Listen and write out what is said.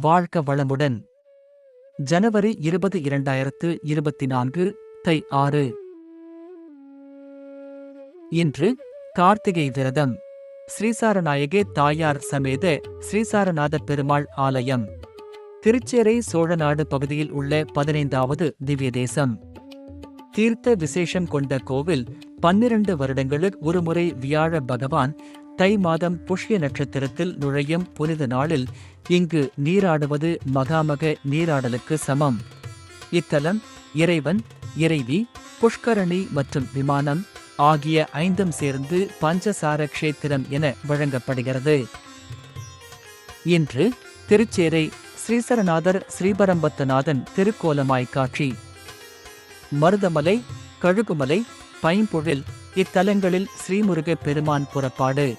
வாழ்க வளமுடன். ஜனவரி இருபது இரண்டாயிரத்து இருபத்தி நான்கு தை ஆறு. இன்று கார்த்திகை விரதம். ஸ்ரீசாரநாயகே தாயார் சமேத ஸ்ரீசாரநாத பெருமாள் ஆலயம். திருச்சேரை சோழநாடு பகுதியில் உள்ள பதினைந்தாவது திவ்ய தேசம். தீர்த்த விசேஷம் கொண்ட கோவில் பன்னிரண்டு வருடங்களில் ஒருமுறை வியாழ பகவான் தை மாதம் புஷ்ய நட்சத்திரத்தில் நுழையும் புனித நாளில் இங்கு நீராடுவது மகாமக நீராடலுக்கு சமம். இத்தலம் இறைவன் இறைவி புஷ்கரணி மற்றும் விமானம் ஆகிய ஐந்தும் சேர்ந்து பஞ்சசார கஷேத்திரம் என வழங்கப்படுகிறது. இன்று திருச்சேரை ஸ்ரீசரநாதர் ஸ்ரீபரம்பத்தநாதன் திருக்கோலமாய் காட்சி. மருதமலை கழுகுமலை பைம்பொழில் இத்தலங்களில் ஸ்ரீமுருக பெருமான் புறப்பாடு.